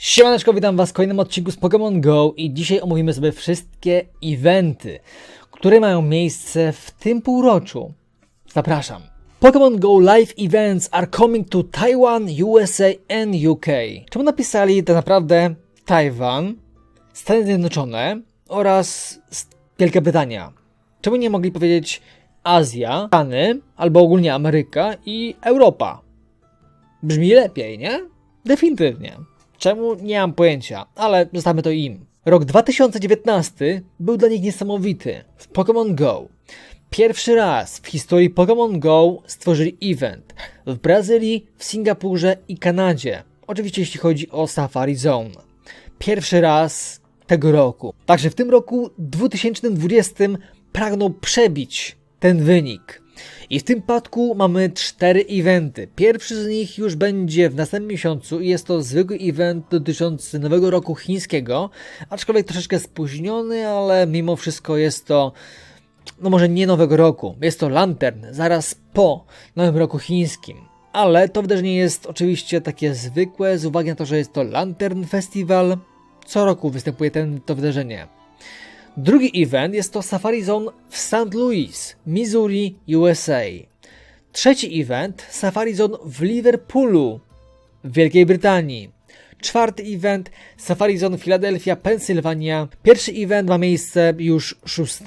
Siemaneczko, witam was w kolejnym odcinku z Pokémon GO i dzisiaj omówimy sobie wszystkie eventy, które mają miejsce w tym półroczu. Zapraszam. Pokémon GO Live Events are coming to Taiwan, USA and UK. Czemu napisali tak naprawdę Taiwan, Stany Zjednoczone oraz Wielka Brytania? Czemu nie mogli powiedzieć Azja, Stany albo ogólnie Ameryka i Europa? Brzmi lepiej, nie? Definitywnie. Czemu? Nie mam pojęcia, ale zostawmy to im. Rok 2019 był dla nich niesamowity. W Pokémon Go. Pierwszy raz w historii Pokémon Go stworzyli event w Brazylii, w Singapurze i Kanadzie. Oczywiście jeśli chodzi o Safari Zone. Pierwszy raz tego roku. Także w tym roku 2020 pragnął przebić ten wynik. I w tym przypadku mamy cztery eventy. Pierwszy z nich już będzie w następnym miesiącu i jest to zwykły event dotyczący nowego roku chińskiego, aczkolwiek troszeczkę spóźniony, ale mimo wszystko jest to no może nie nowego roku, jest to Lantern, zaraz po nowym roku chińskim. Ale to wydarzenie jest oczywiście takie zwykłe z uwagi na to, że jest to Lantern Festival. Co roku występuje ten, to wydarzenie. Drugi event jest to Safari Zone w St. Louis, Missouri, USA. Trzeci event Safari Zone w Liverpoolu, Wielkiej Brytanii. Czwarty event Safari Zone Philadelphia, Pensylwania. Pierwszy event ma miejsce już 6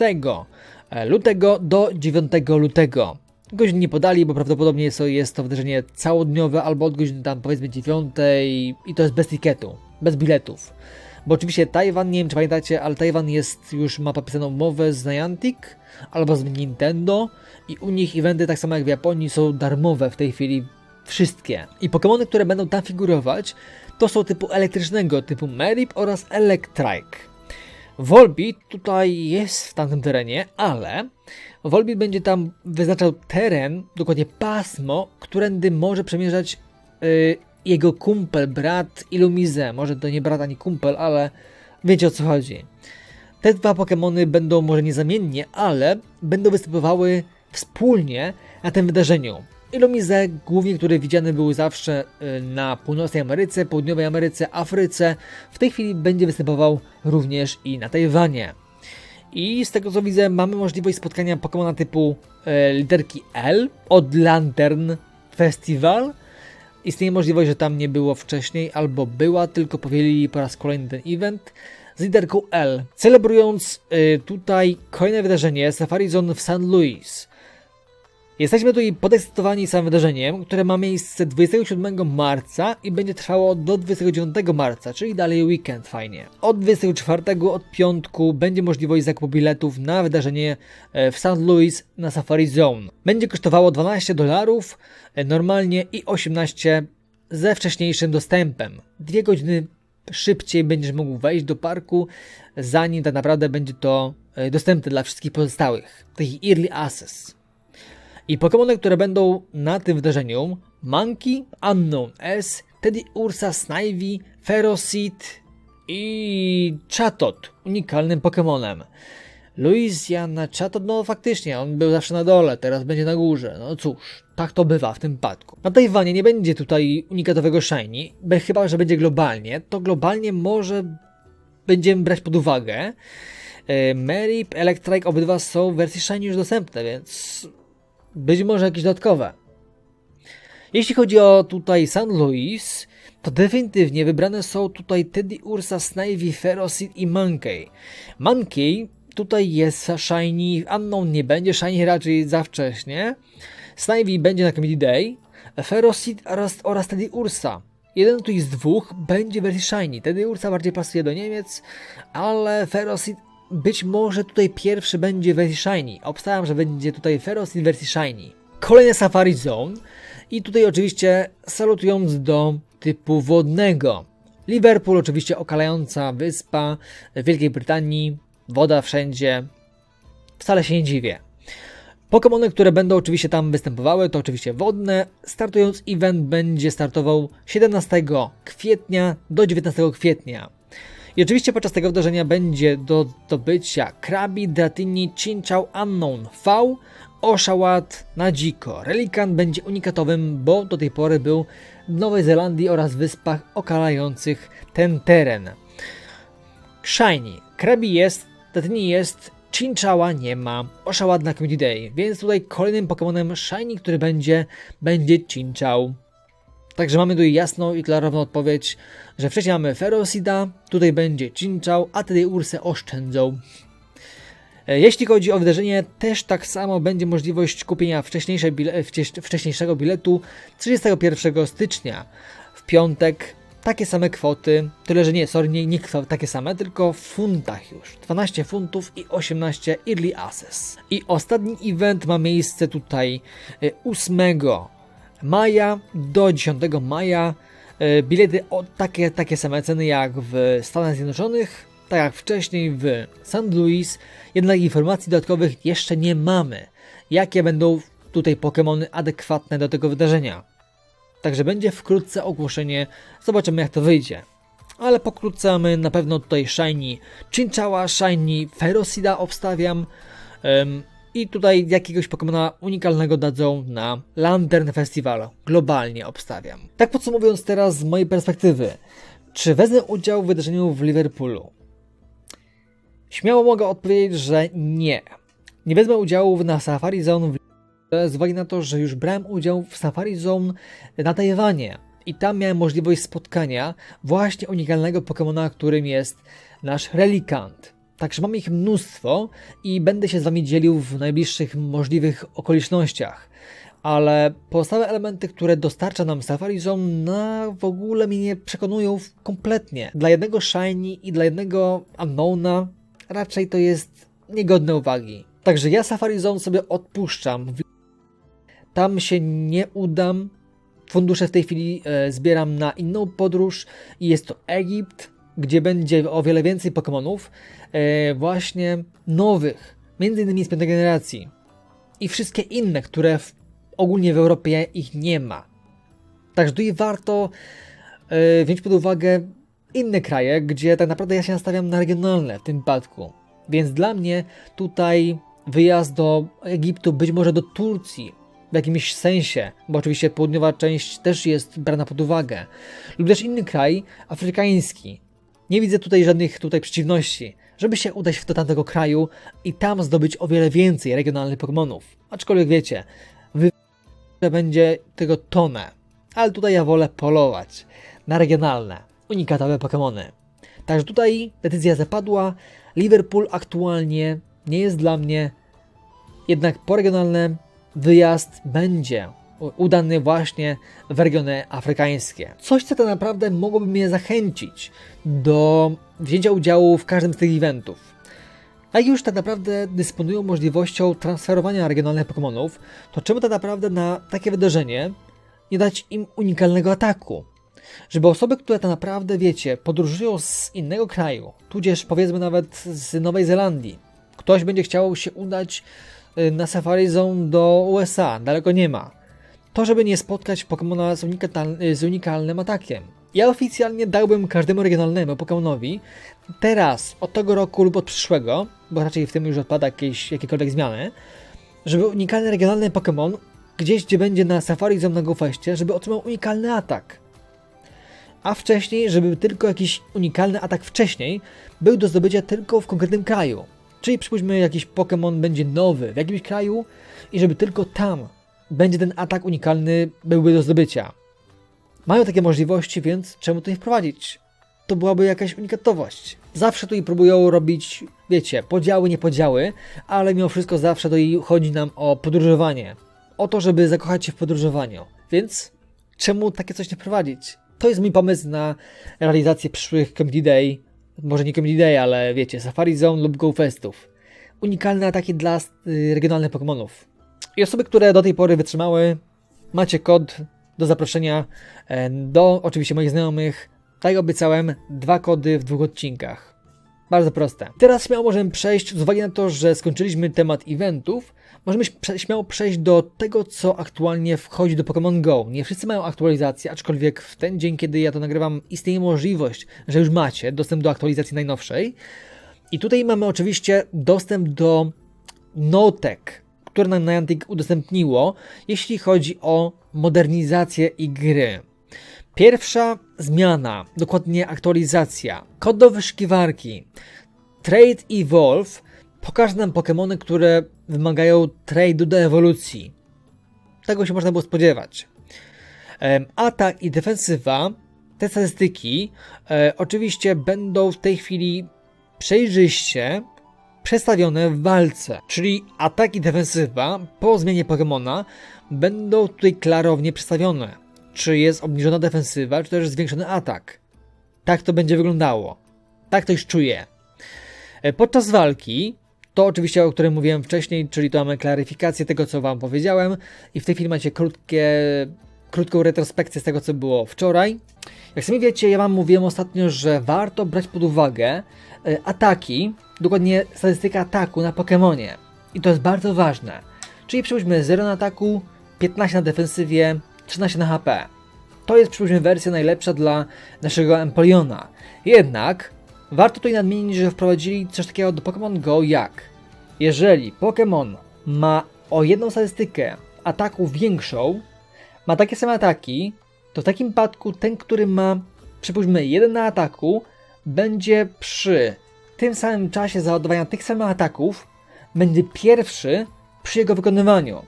lutego do 9 lutego. Godzin nie podali, bo prawdopodobnie jest to, wydarzenie całodniowe albo od godziny tam powiedzmy 9 i to jest bez tiketu, bez biletów. Bo oczywiście Tajwan, nie wiem czy pamiętacie, ale Tajwan jest już ma podpisaną umowę z Niantic albo z Nintendo i u nich eventy tak samo jak w Japonii są darmowe w tej chwili wszystkie. I Pokémony, które będą tam figurować, to są typu elektrycznego, typu Merip oraz Electrike. Volbeat tutaj jest w tamtym terenie, ale Volbeat będzie tam wyznaczał teren, dokładnie pasmo, którędy może przemierzać yy, jego kumpel, brat Illumise. Może to nie brat ani kumpel, ale wiecie o co chodzi. Te dwa Pokémony będą może niezamiennie, ale będą występowały wspólnie na tym wydarzeniu. Illumise, głównie które widziane były zawsze y, na północnej Ameryce, południowej Ameryce, Afryce, w tej chwili będzie występował również i na Tajwanie. I z tego co widzę, mamy możliwość spotkania Pokémona typu e, literki L od Lantern Festival. Istnieje możliwość, że tam nie było wcześniej, albo była, tylko powielili po raz kolejny ten event z literką L. Celebrując y, tutaj kolejne wydarzenie Safari Zone w St. Louis. Jesteśmy tutaj podekscytowani samym wydarzeniem, które ma miejsce 27 marca i będzie trwało do 29 marca, czyli dalej weekend fajnie. Od 24 od piątku będzie możliwość zakupu biletów na wydarzenie e, w St. Louis na Safari Zone. Będzie kosztowało 12 dolarów e, normalnie i 18 ze wcześniejszym dostępem. Dwie godziny szybciej będziesz mógł wejść do parku, zanim tak naprawdę będzie to e, dostępne dla wszystkich pozostałych. Taki early access. I Pokémony, które będą na tym wydarzeniu Monkey, Unknown S, Teddy Ursa, Snivy, Ferocit i Chatot, unikalnym Pokémonem. Louisiana Chatot, no faktycznie, on był zawsze na dole, teraz będzie na górze. No cóż, tak to bywa w tym przypadku. Na Tajwanie nie będzie tutaj unikatowego Shiny, chyba że będzie globalnie, to globalnie może będziemy brać pod uwagę. E, Merip, Electrike, obydwa są w wersji Shiny już dostępne, więc być może jakieś dodatkowe. Jeśli chodzi o tutaj St. Louis, to definitywnie wybrane są tutaj Teddy Ursa, Snivy, Ferocit i Monkey. Monkey tutaj jest Shiny, Unknown nie będzie, Shiny raczej za wcześnie. Snivy będzie na Comedy Day, Ferocit oraz, oraz Teddy Ursa. Jeden tutaj z dwóch będzie wersji Shiny. Teddy Ursa bardziej pasuje do Niemiec, ale Ferocit być może tutaj pierwszy będzie w wersji Shiny. Obstawiam, że będzie tutaj Ferocit w wersji Shiny. Kolejne Safari Zone i tutaj oczywiście salutując do typu wodnego. Liverpool oczywiście okalająca wyspa Wielkiej Brytanii, woda wszędzie. Wcale się nie dziwię. Pokémony, które będą oczywiście tam występowały, to oczywiście wodne. Startując event będzie startował 17 kwietnia do 19 kwietnia. I oczywiście podczas tego wydarzenia będzie do zdobycia Krabi, Dratini, Chinchou, Unknown V Oshawott na dziko. Relikan będzie unikatowym, bo do tej pory był w Nowej Zelandii oraz wyspach okalających ten teren. Shiny. Krabi jest, Tetni jest, Chinchała nie ma, Oshawott na Community Day, więc tutaj kolejnym Pokemonem Shiny, który będzie, będzie Chinchał. Także mamy tu jasną i klarowną odpowiedź, że wcześniej mamy Ferocida, tutaj będzie Chinchał, a tutaj Ursę oszczędzą. E, Jeśli chodzi o wydarzenie, też tak samo będzie możliwość kupienia wcześniejszej bile, wcześ- wcześniejszego biletu 31 stycznia. W piątek takie same kwoty, tyle że nie, sorry, nie, nie takie same, tylko w funtach już. 12 funtów i 18 early access. I ostatni event ma miejsce tutaj e, 8 maja do 10 maja. E, Bilety o takie, takie same ceny jak w Stanach Zjednoczonych, tak jak wcześniej w St. Louis, jednak informacji dodatkowych jeszcze nie mamy. Jakie będą tutaj Pokémony adekwatne do tego wydarzenia. Także będzie wkrótce ogłoszenie, zobaczymy jak to wyjdzie. Ale pokrótce mamy na pewno tutaj Shiny Chinchała, Shiny Ferocida obstawiam. I tutaj jakiegoś Pokemona unikalnego dadzą na Lantern Festival. Globalnie obstawiam. Tak podsumowując teraz z mojej perspektywy. Czy wezmę udział w wydarzeniu w Liverpoolu? Śmiało mogę odpowiedzieć, że nie. Nie wezmę udziału na Safari Zone w z uwagi na to, że już brałem udział w Safari Zone na Tajwanie i tam miałem możliwość spotkania właśnie unikalnego Pokemona, którym jest nasz Relikant. Także mam ich mnóstwo i będę się z Wami dzielił w najbliższych możliwych okolicznościach. Ale pozostałe elementy, które dostarcza nam Safari Zone, na w ogóle mnie nie przekonują kompletnie. Dla jednego Shiny i dla jednego Unknowna raczej to jest niegodne uwagi. Także ja Safari Zone sobie odpuszczam. Tam się nie udam. Fundusze w tej chwili e, zbieram na inną podróż i jest to Egipt, gdzie będzie o wiele więcej Pokémonów, e, właśnie nowych, między innymi z piątej generacji i wszystkie inne, które w, ogólnie w Europie ich nie ma. Także tutaj warto e, wziąć pod uwagę inne kraje, gdzie tak naprawdę ja się nastawiam na regionalne w tym wypadku. Więc dla mnie tutaj wyjazd do Egiptu, być może do Turcji w jakimś sensie, bo oczywiście południowa część też jest brana pod uwagę, lub też inny kraj afrykański. Nie widzę tutaj żadnych tutaj przeciwności, żeby się udać do tamtego kraju i tam zdobyć o wiele więcej regionalnych Pokémonów. Aczkolwiek wiecie, wy będzie tego tonę, ale tutaj ja wolę polować na regionalne, unikatowe Pokémony. Także tutaj decyzja zapadła. Liverpool aktualnie nie jest dla mnie, jednak po regionalne wyjazd będzie udany właśnie w regiony afrykańskie. Coś, co tak naprawdę mogłoby mnie zachęcić do wzięcia udziału w każdym z tych eventów. A już tak naprawdę dysponują możliwością transferowania regionalnych Pokémonów, to czemu tak naprawdę na takie wydarzenie nie dać im unikalnego ataku? Żeby osoby, które tak naprawdę, wiecie, podróżują z innego kraju, tudzież powiedzmy nawet z Nowej Zelandii, ktoś będzie chciał się udać y, na Safari Zone do USA, daleko nie ma. To, żeby nie spotkać Pokemona z, z unikalnym atakiem. Ja oficjalnie dałbym każdemu regionalnemu Pokemonowi teraz, od tego roku lub od przyszłego, bo raczej w tym już odpada jakieś, jakiekolwiek zmiany, żeby unikalny regionalny Pokémon gdzieś, gdzie będzie na Safari Zone na GoFestie, żeby otrzymał unikalny atak. A wcześniej, żeby tylko jakiś unikalny atak wcześniej był do zdobycia tylko w konkretnym kraju. Czyli przypuśćmy, jakiś Pokémon będzie nowy w jakimś kraju i żeby tylko tam będzie ten atak unikalny byłby do zdobycia. Mają takie możliwości, więc czemu to nie wprowadzić? To byłaby jakaś unikatowość. Zawsze tutaj próbują robić, wiecie, podziały, nie podziały, ale mimo wszystko zawsze tutaj chodzi nam o podróżowanie. O to, żeby zakochać się w podróżowaniu. Więc czemu takie coś nie wprowadzić? To jest mój pomysł na realizację przyszłych Comedy Day. Może nie Comedy Day, ale wiecie, Safari Zone lub Go Festów. Unikalne ataki dla y, regionalnych Pokémonów. I osoby, które do tej pory wytrzymały, macie kod do zaproszenia e, do oczywiście moich znajomych. Tak jak obiecałem, dwa kody w dwóch odcinkach. Bardzo proste. Teraz śmiało możemy przejść, z uwagi na to, że skończyliśmy temat eventów, możemy śmiało przejść do tego, co aktualnie wchodzi do Pokémon Go. Nie wszyscy mają aktualizację, aczkolwiek w ten dzień, kiedy ja to nagrywam, istnieje możliwość, że już macie dostęp do aktualizacji najnowszej. I tutaj mamy oczywiście dostęp do notek, które nam Niantic udostępniło, jeśli chodzi o modernizację i gry. Pierwsza zmiana, dokładnie aktualizacja. Kod do wyszukiwarki. Trade Evolve pokaże nam Pokémony, które wymagają trade'u do ewolucji. Tego się można było spodziewać. Atak i defensywa, te statystyki e, oczywiście będą w tej chwili przejrzyście przedstawione w walce. Czyli atak i defensywa po zmianie Pokémona będą tutaj klarownie przedstawione. Czy jest obniżona defensywa, czy też zwiększony atak. Tak to będzie wyglądało. Tak to już czuję. E, Podczas walki, to oczywiście o którym mówiłem wcześniej, czyli to mamy klaryfikację tego, co Wam powiedziałem, i w tej chwili macie krótkie, krótką retrospekcję z tego, co było wczoraj. Jak sami wiecie, ja Wam mówiłem ostatnio, że warto brać pod uwagę e, ataki, dokładnie statystykę ataku na Pokemonie. I to jest bardzo ważne. Czyli przypuśćmy 0 na ataku, 15 na defensywie, 13 na HP. To jest przypuśćmy wersja najlepsza dla naszego Empoleona. Jednak warto tutaj nadmienić, że wprowadzili coś takiego do Pokémon Go jak jeżeli Pokémon ma o jedną statystykę ataku większą, ma takie same ataki, to w takim przypadku ten, który ma przypuśćmy jeden na ataku, będzie przy tym samym czasie załadowania tych samych ataków, będzie pierwszy przy jego wykonywaniu.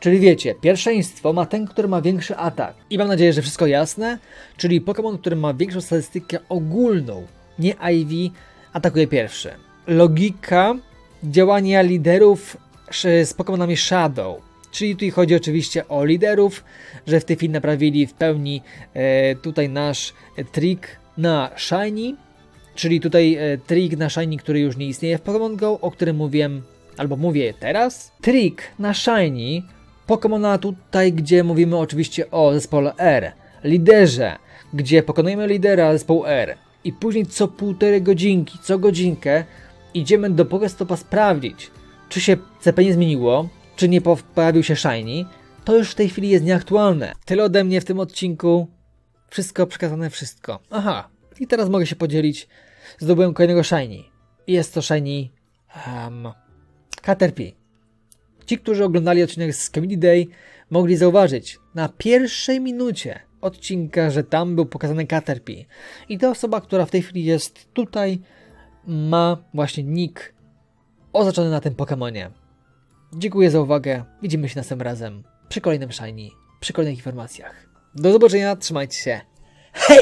Czyli wiecie, pierwszeństwo ma ten, który ma większy atak. I mam nadzieję, że wszystko jasne. Czyli Pokémon, który ma większą statystykę ogólną, nie IV, atakuje pierwszy. Logika działania liderów z Pokémonami Shadow. Czyli tutaj chodzi oczywiście o liderów, że w tej chwili naprawili w pełni e, tutaj nasz trik na Shiny, czyli tutaj e, trik na Shiny, który już nie istnieje w Pokémon Go, o którym mówiłem, albo mówię teraz. Trik na Shiny Pokémona tutaj, gdzie mówimy oczywiście o zespole R, liderze, gdzie pokonujemy lidera zespołu R. I później co półtorej godzinki, co godzinkę idziemy do Pokestopa sprawdzić, czy się CP nie zmieniło, czy nie pojawił się Shiny, to już w tej chwili jest nieaktualne. Tyle ode mnie w tym odcinku. Wszystko przekazane, wszystko. Aha, i teraz mogę się podzielić. Zdobyłem kolejnego Shiny. Jest to Shiny um, Caterpie. Ci, którzy oglądali odcinek z Comedy Day, mogli zauważyć na pierwszej minucie odcinka, że tam był pokazany Caterpie. I ta osoba, która w tej chwili jest tutaj, ma właśnie nick oznaczony na tym Pokemonie. Dziękuję za uwagę. Widzimy się następnym razem przy kolejnym Shiny, przy kolejnych informacjach. Do zobaczenia, trzymajcie się. Hej!